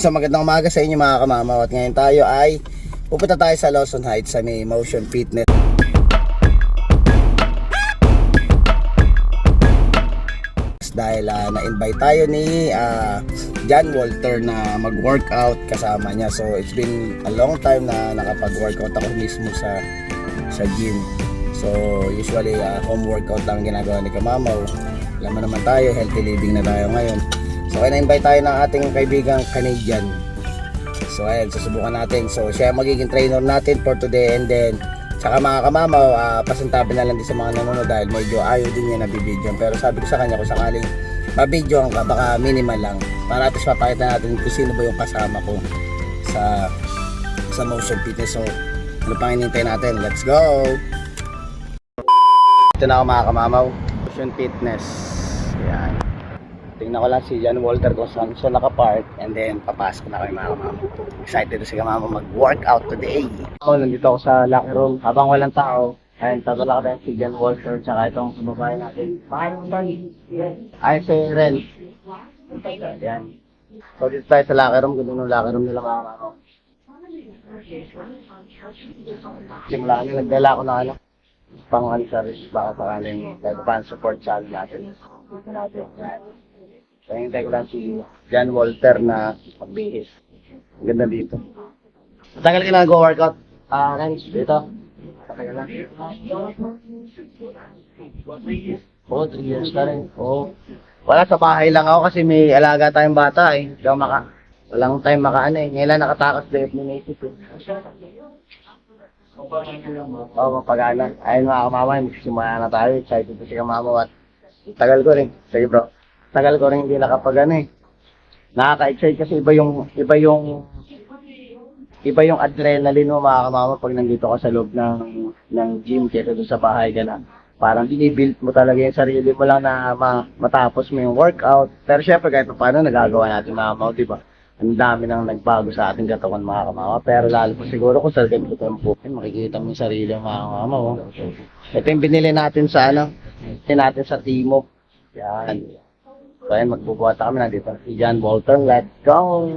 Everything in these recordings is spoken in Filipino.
So magandang umaga sa inyo mga kamamaw at ngayon tayo ay pupunta tayo sa Lawson Heights sa may Motion Fitness. Dahil ah, na-invite tayo ni ah, John Walter na mag-workout kasama niya. So it's been a long time na nakapag-workout ako mismo sa sa gym. So usually ah, home workout lang ginagawa ni Kamamaw. Alam naman tayo, healthy living na tayo ngayon. So kaya na-invite tayo ng ating kaibigang Canadian. So ayan, susubukan natin. So siya magiging trainer natin for today and then Saka mga kamamaw, uh, pasintabi na lang din sa mga nanonood dahil medyo ayaw din niya nabibidyoan. Pero sabi ko sa kanya kung sakaling mabidyoan ka, baka minimal lang. Para at least mapakita natin kung sino ba yung kasama ko sa sa motion fitness. So, ano pang hinintay natin? Let's go! Ito na ako mga kamamaw. Motion fitness. Tingnan ko lang si Jan Walter kung saan siya nakapark and then papasok na kami mga kamamaw. Excited na si kamamaw mag-workout today. Ako, nandito ako sa locker room habang walang tao. Ayun, tatulak natin si Jan Walter tsaka itong babae natin. Ay, si Ren. Yan. So, dito tayo sa locker room. Ganoon yung locker room nila mga kamamaw. Simula na, nagdala ko na ano. Pang sa wrist, baka sakaling pan support sa ano natin. So, hintay ko lang si Jan Walter na magbihis. Ang ganda dito. Matagal ka na nag-workout? Ah, Rens, dito. Matagal na. Oo, 3 years na rin. Oo. Wala, sa bahay lang ako kasi may alaga tayong bata eh. Hindi maka... Walang time makaano eh. Ngayon lang nakatakas na yung naisip eh. Oo, mapagana. Ayun mga kamama, magsisimula na tayo. Excited na si kamama tagal ko rin. Sige bro. Tagal ko rin hindi nakapag ano eh. Nakaka-excite kasi iba yung, iba yung, iba yung adrenaline mo mga pag nandito ka sa loob ng, ng gym kaysa doon sa bahay ka na. Parang binibuild mo talaga yung sarili mo lang na ma, matapos mo yung workout. Pero syempre kahit pa paano nagagawa natin mga kamama, di ba? Ang dami nang nagbago sa ating katawan mga kamama. Pero lalo po siguro kung sa ganito tempo, makikita mo yung sarili mga kamama. Oh. Ito yung binili natin sa ano, natin sa Timog. Yan. So ayan, magbubuhat kami nandito. Si John Walter, let's go!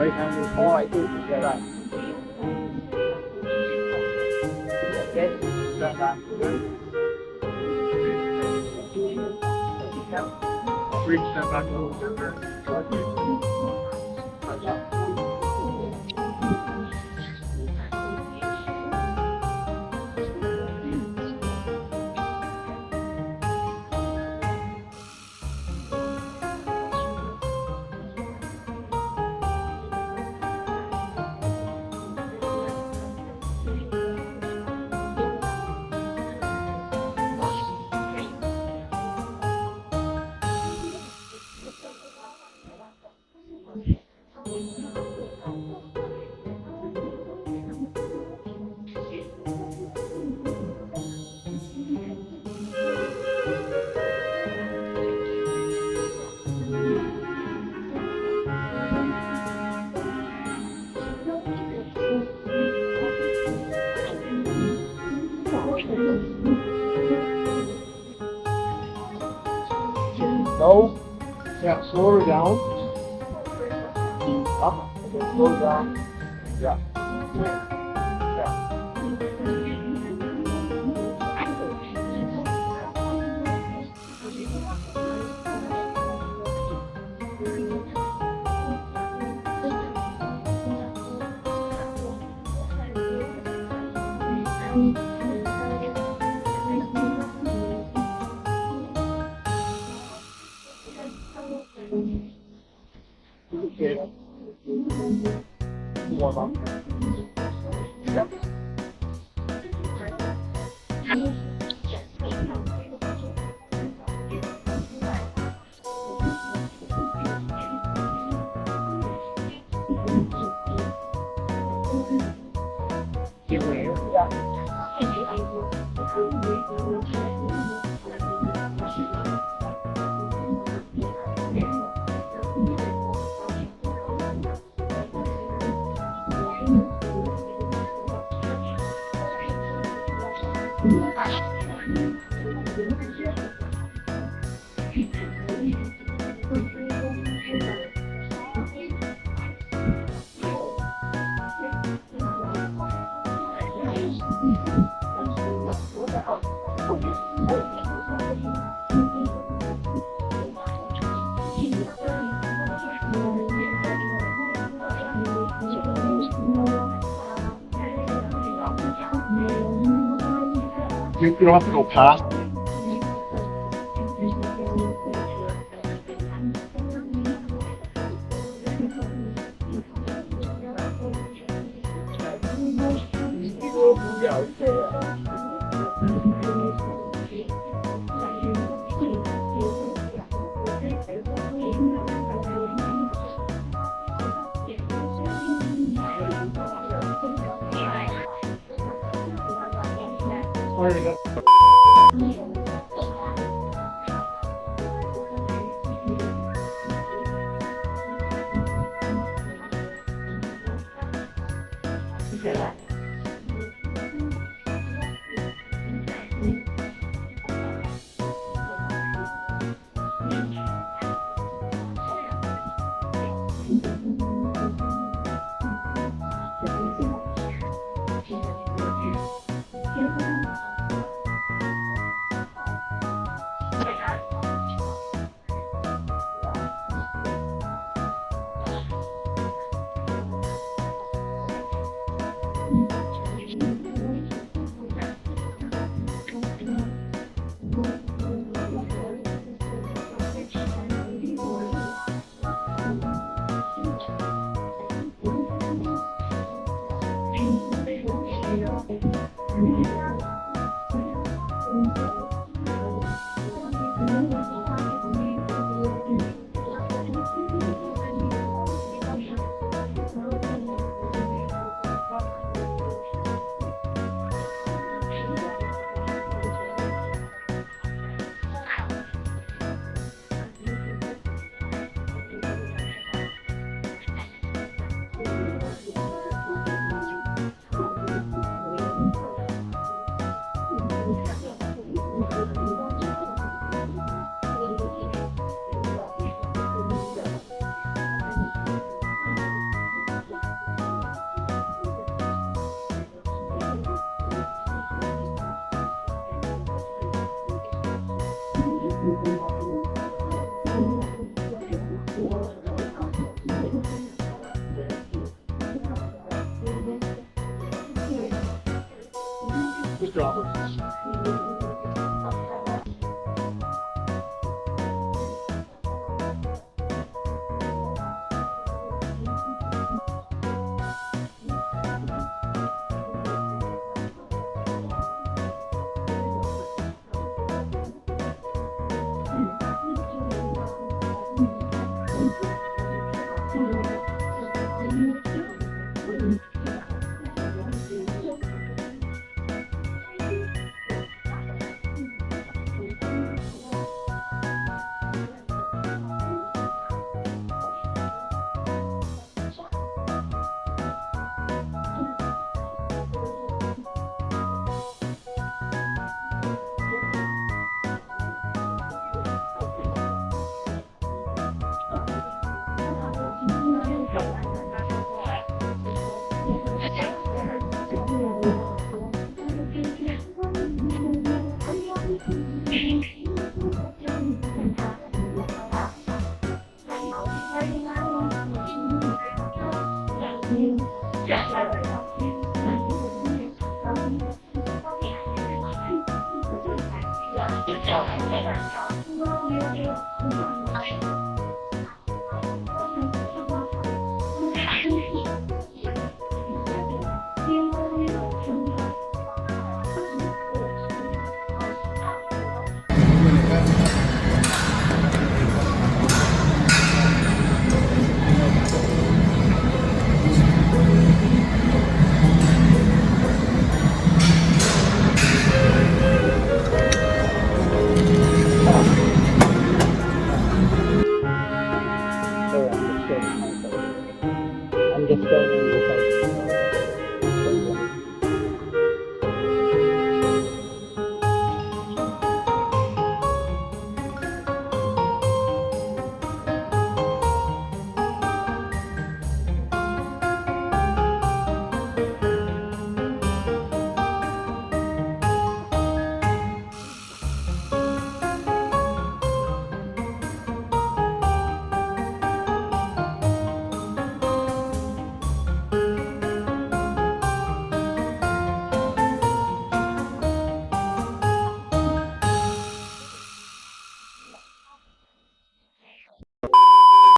Right hand, oh, I do. Yeah, right. Okay. Reach that back a little bit. No. Yeah, slow down. Up. Okay, slow her down. Yeah. Warm up. You, you don't have to go past There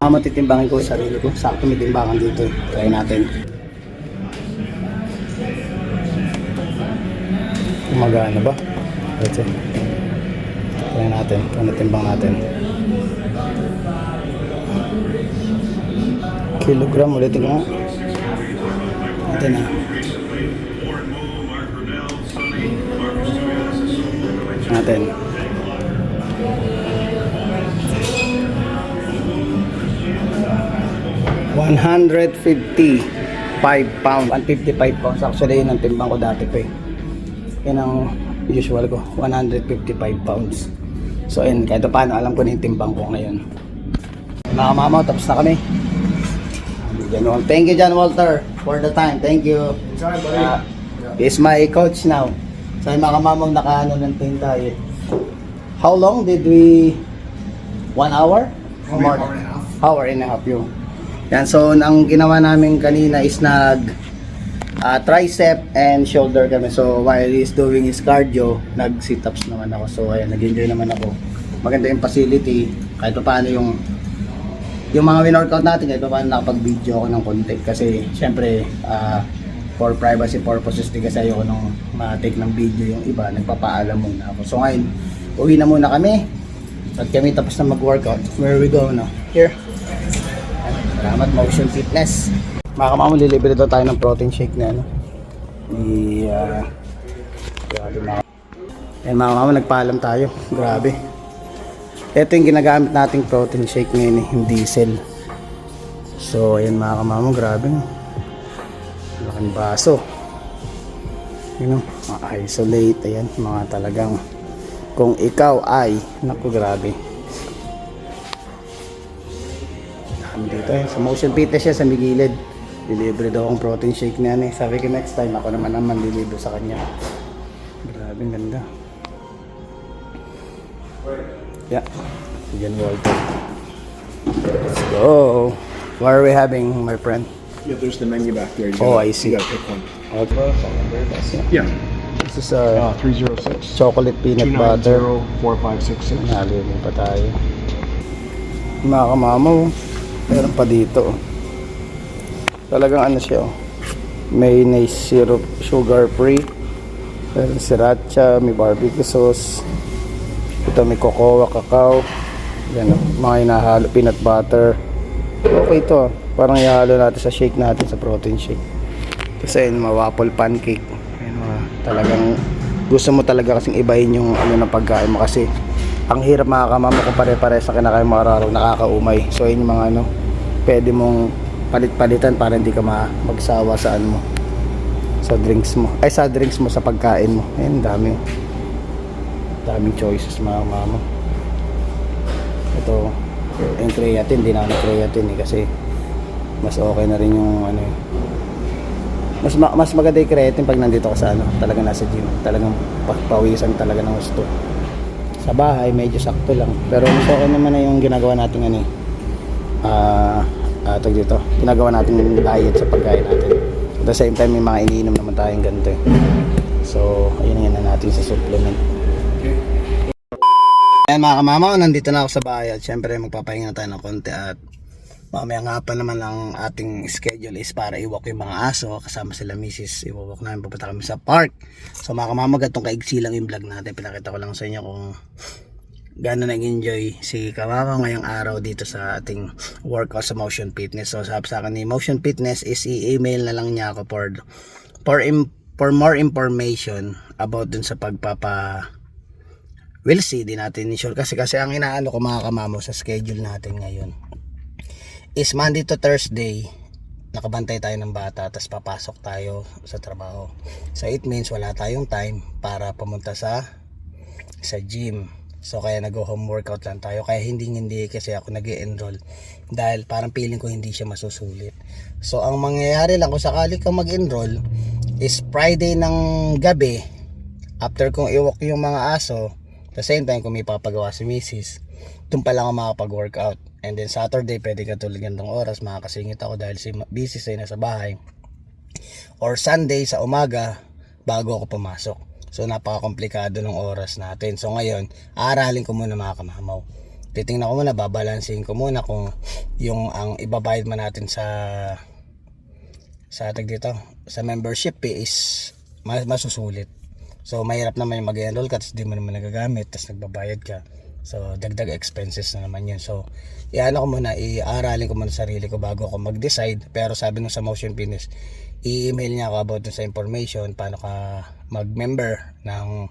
Ah, matitimbangin ko sarili ko. Sakto may timbangan dito. Try natin. Gumagana ba? Ito. Try natin. Kung natin. Kilogram ulit nga. Ito na. Natin. One hundred fifty five pounds. 155 pounds. Actually, yun ang timbang ko dati pa eh. Yan ang usual ko. 155 pounds. So, yun. Kahit paano, alam ko na yung timbang ko ngayon. Mga mama, tapos na kami. John Thank you, John Walter, for the time. Thank you. Sorry, buddy. Uh, he's my coach now. So, yung mga mamang nakaano ng team tayo. How long did we... One hour? Or more? Hour and a half. Hour and a half yun. Yan, so ang ginawa namin kanina is nag ah, tricep and shoulder kami. So while he's doing his cardio, nag sit-ups naman ako. So ayan, nag-enjoy naman ako. Maganda yung facility. Kahit pa paano yung yung mga win-workout natin, kahit pa paano nakapag-video ako ng konti. Kasi syempre, ah, for privacy purposes, di kasi ayoko nung ma-take ng video yung iba, nagpapaalam muna ako. So ngayon, uwi na muna kami. At kami tapos na mag-workout. Where we go now? Here. Salamat, Motion Fitness. Mga kamamo, lilibre daw tayo ng protein shake na ano. I, uh, grabe mga Ayan mga nagpaalam tayo. Grabe. Ito yung ginagamit nating protein shake ngayon, eh, yung diesel. So, ayan mga kamamo, grabe. no. Laking baso. O, mga isolate, ayan, mga talagang kung ikaw ay, naku grabe. Dito eh. Sa motion fitness siya sa Migilid. Delivery daw akong protein shake na eh. Sabi ko next time ako naman naman deliver sa kanya. Grabe ang ganda. Yeah. Yan Walter. Let's go. What are we having, my friend? Yeah, there's the menu back there. You Oh, gotta- I see. You gotta pick one. Okay. Yeah. This is uh, Uh, 306 chocolate peanut butter. 4566. Nalilin pa tayo. Mga kamamaw, meron pa dito. oh. Talagang ano siya, oh. mayonnaise syrup, sugar free. Meron sriracha, may barbecue sauce. Ito may cocoa, cacao. Yan, oh. mga hinahalo, peanut butter. Okay to, ah. parang ihalo natin sa shake natin, sa protein shake. Kasi yun, mga waffle pancake. Ayun, mga talagang gusto mo talaga kasing ibahin yung ano ng pagkain mo kasi ang hirap mga kamama kung pare-pare sa kinakain mo araw nakakaumay. So yun yung mga ano, pwede mong palit-palitan para hindi ka ma magsawa sa ano mo sa drinks mo ay sa drinks mo sa pagkain mo ayun dami daming choices mga mama ito yung creatine hindi na creatine eh, kasi mas okay na rin yung ano eh, mas ma- mas maganda yung creatine pag nandito ka sa ano, talaga nasa gym. Talagang pa- pawisan talaga ng gusto. Sa bahay medyo sakto lang. Pero mas okay naman na yung ginagawa natin ano eh. Ah, ah, tawag dito. Ginagawa natin yung diet sa pagkain natin. At the same time may mga iniinom naman tayong ganito eh. So, ayun nga na natin sa supplement. Ayan mga kamama, nandito na ako sa bahay at syempre magpapahinga tayo ng konti at mamaya nga pa naman ang ating schedule is para iwalk yung mga aso kasama sila misis iwalk namin pupunta kami sa park. So mga kamama gatong kaigsi lang yung vlog natin. Pinakita ko lang sa inyo kung gaano nag-enjoy si Kamama ngayong araw dito sa ating workout sa Motion Fitness. So sabi sa akin ni Motion Fitness is i-email na lang niya ako for for, for more information about dun sa pagpapa we'll see. Di natin sure. Kasi kasi ang inaano ko mga kamamo sa schedule natin ngayon is Monday to Thursday nakabantay tayo ng bata tapos papasok tayo sa trabaho so it means wala tayong time para pumunta sa sa gym so kaya nag home workout lang tayo kaya hindi hindi kasi ako nag enroll dahil parang feeling ko hindi siya masusulit so ang mangyayari lang kung sakali kang mag-enroll is Friday ng gabi after kong iwalk yung mga aso the same time kung may papagawa si Mrs. doon pa lang ako makapag-workout. And then Saturday, pwede ka tulad ng oras, makakasingit ako dahil si busy sa nasa bahay. Or Sunday sa umaga, bago ako pumasok. So napaka-komplikado ng oras natin. So ngayon, aaralin ko muna mga kamamaw. titingnan ko muna, babalansin ko muna kung yung ang ibabayad man natin sa sa tag dito, sa membership fee is mas, masusulit. So mahirap naman yung mag-enroll ka tapos di mo naman nagagamit tapos nagbabayad ka. So dagdag expenses na naman yun. So iano ko muna, i-aralin ko muna sarili ko bago ako mag-decide. Pero sabi nung sa motion fitness, i-email niya ako about sa information paano ka mag-member ng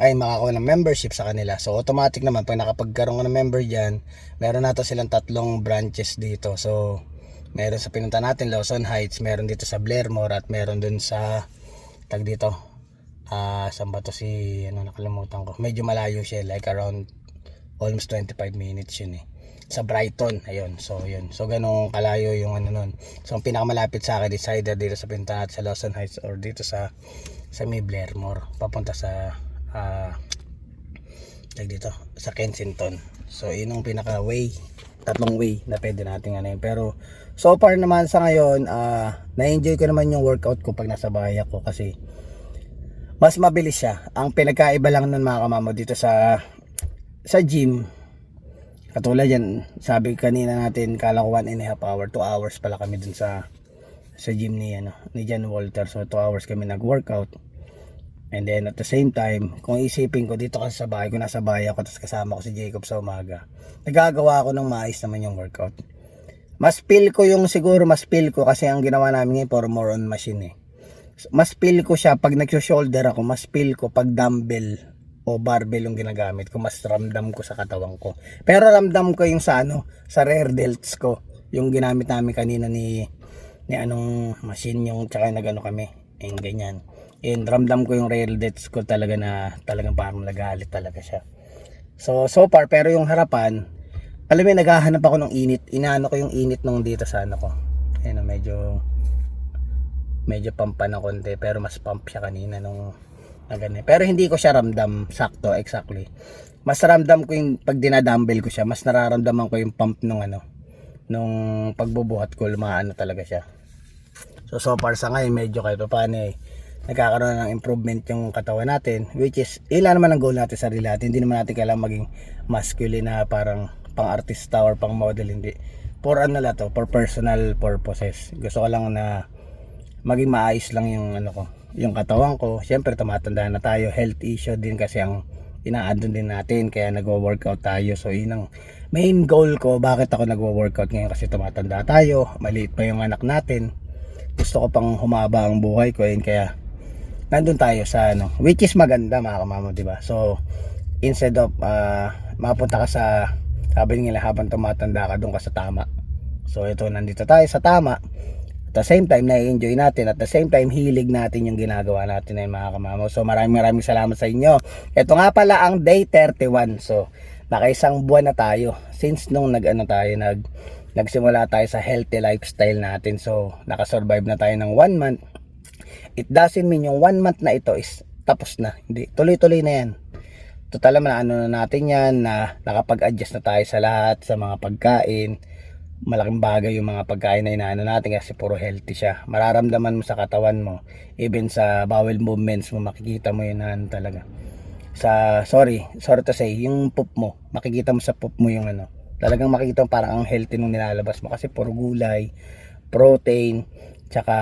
ay makakuha ng membership sa kanila. So automatic naman pag nakapagkaroon ka ng member diyan, meron nato silang tatlong branches dito. So meron sa pinunta natin Lawson Heights, meron dito sa Blairmore at meron dun sa tag dito. Ah, saan ba to si ano nakalimutan ko. Medyo malayo siya, like around almost 25 minutes yun eh. Sa Brighton, ayun. So, yun. So, ganun kalayo yung ano nun. So, ang pinakamalapit sa akin either dito sa pinunta natin sa Lawson Heights or dito sa sa May Blairmore. Papunta sa ah tag dito sa Kensington. So, yun ang pinaka way, tatlong way na pwede nating ano yun. Pero so far naman sa ngayon, ah na-enjoy ko naman yung workout ko pag nasa bahay ako kasi mas mabilis siya. Ang pinagkaiba lang nun mga kamamo dito sa sa gym, katulad yan, sabi kanina natin, kala ko 1 and a half hour, 2 hours pala kami dun sa sa gym ni ano ni John Walter. So 2 hours kami nag-workout. And then at the same time kung isipin ko dito kasi sa bahay ko nasa bahay ako tapos kasama ko si Jacob sa umaga nagagawa ako ng maayos naman yung workout. Mas feel ko yung siguro mas feel ko kasi ang ginawa namin ngayon for more on machine eh mas feel ko siya pag nag-shoulder ako mas feel ko pag dumbbell o barbell yung ginagamit ko mas ramdam ko sa katawan ko. Pero ramdam ko yung sa ano sa rear delts ko yung ginamit namin kanina ni ni anong machine yung tsaka nagano kami yung ganyan. And ramdam ko yung rear delts ko talaga na talagang parang nagalit talaga siya. So so far pero yung harapan alam mo naghahanap ako ng init inaano ko yung init nung dito sa ano ko. Ayun medyo medyo pampa na konti pero mas pump siya kanina nung na ganun. Pero hindi ko siya ramdam sakto exactly. Mas ramdam ko yung pag dinadumbbell ko siya, mas nararamdaman ko yung pump nung ano nung pagbubuhat ko lumaano talaga siya. So so far sa ngayon medyo kahit paano eh nagkakaroon na ng improvement yung katawan natin which is ilan naman ang goal natin sa sarili natin hindi naman natin kailangan maging masculine na parang pang artista or pang model hindi for ano lang to for personal purposes gusto ko lang na maging maayos lang yung ano ko, yung katawan ko. Siyempre tumatanda na tayo, health issue din kasi ang inaandun din natin kaya nagwo-workout tayo. So yun ang main goal ko bakit ako nagwo-workout ngayon kasi tumatanda tayo, maliit pa yung anak natin. Gusto ko pang humaba ang buhay ko yun kaya nandun tayo sa ano, which is maganda mga kamamo, di ba? So instead of uh, mapunta ka sa sabi nila habang tumatanda ka doon ka sa tama. So ito nandito tayo sa tama at the same time, na-enjoy natin. At the same time, hilig natin yung ginagawa natin na mga kamamo. So, maraming maraming salamat sa inyo. Ito nga pala ang day 31. So, nakaisang buwan na tayo. Since nung nag-ano tayo, nag, nagsimula tayo sa healthy lifestyle natin. So, nakasurvive na tayo ng one month. It doesn't mean yung one month na ito is tapos na. Hindi. Tuloy-tuloy na yan. Total naman, ano na natin yan, na nakapag-adjust na tayo sa lahat, sa mga pagkain, malaking bagay yung mga pagkain na inaano natin kasi puro healthy siya. Mararamdaman mo sa katawan mo, even sa bowel movements mo, makikita mo yun ano talaga. Sa, sorry, sorry to say, yung poop mo, makikita mo sa poop mo yung ano, talagang makikita mo parang ang healthy nung nilalabas mo. Kasi puro gulay, protein, tsaka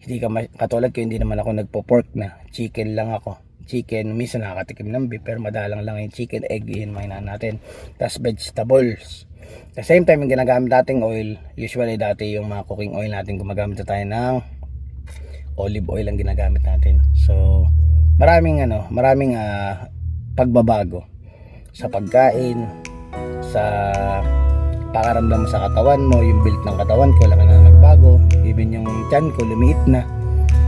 hindi ka katulad ko hindi naman ako nagpo-pork na, chicken lang ako chicken, minsan nakakatikim ng beef pero madalang lang yung chicken, egg, yun mga natin. Tapos vegetables. The same time yung ginagamit nating oil usually dati yung mga cooking oil natin gumagamit na tayo ng olive oil ang ginagamit natin. So maraming ano maraming ah, pagbabago sa pagkain sa pakaramdam sa katawan mo yung build ng katawan ko wala na nagbago. Even yung chan ko lumiit na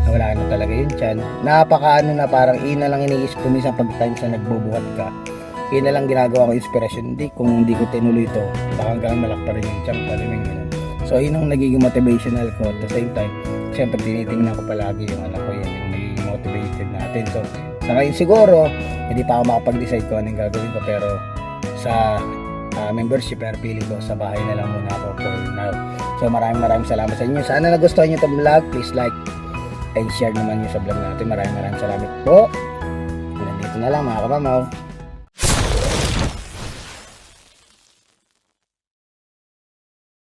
na wala na talaga yung chan. Napaka ano na parang ina lang iniisip ko minsan pag times na nagbubuhat ka. Yun na lang ginagawa ko inspiration. Hindi kung hindi ko tinuloy ito baka hanggang malak pa rin yung rin yung ganun so yun ang nagiging motivational ko. At the same time syempre tinitingnan ko palagi yung anak ko yun yung nagiging motivated natin. So sa ngayon siguro hindi pa ako makapag-decide kung anong gagawin ko pero sa ah, membership pero pili ko sa bahay na lang muna ako for now. So maraming maraming salamat sa inyo. Sana nagustuhan nyo itong vlog. Please like and share naman nyo sa vlog natin. Maraming maraming salamat po. Nandito na lang mga kapamaw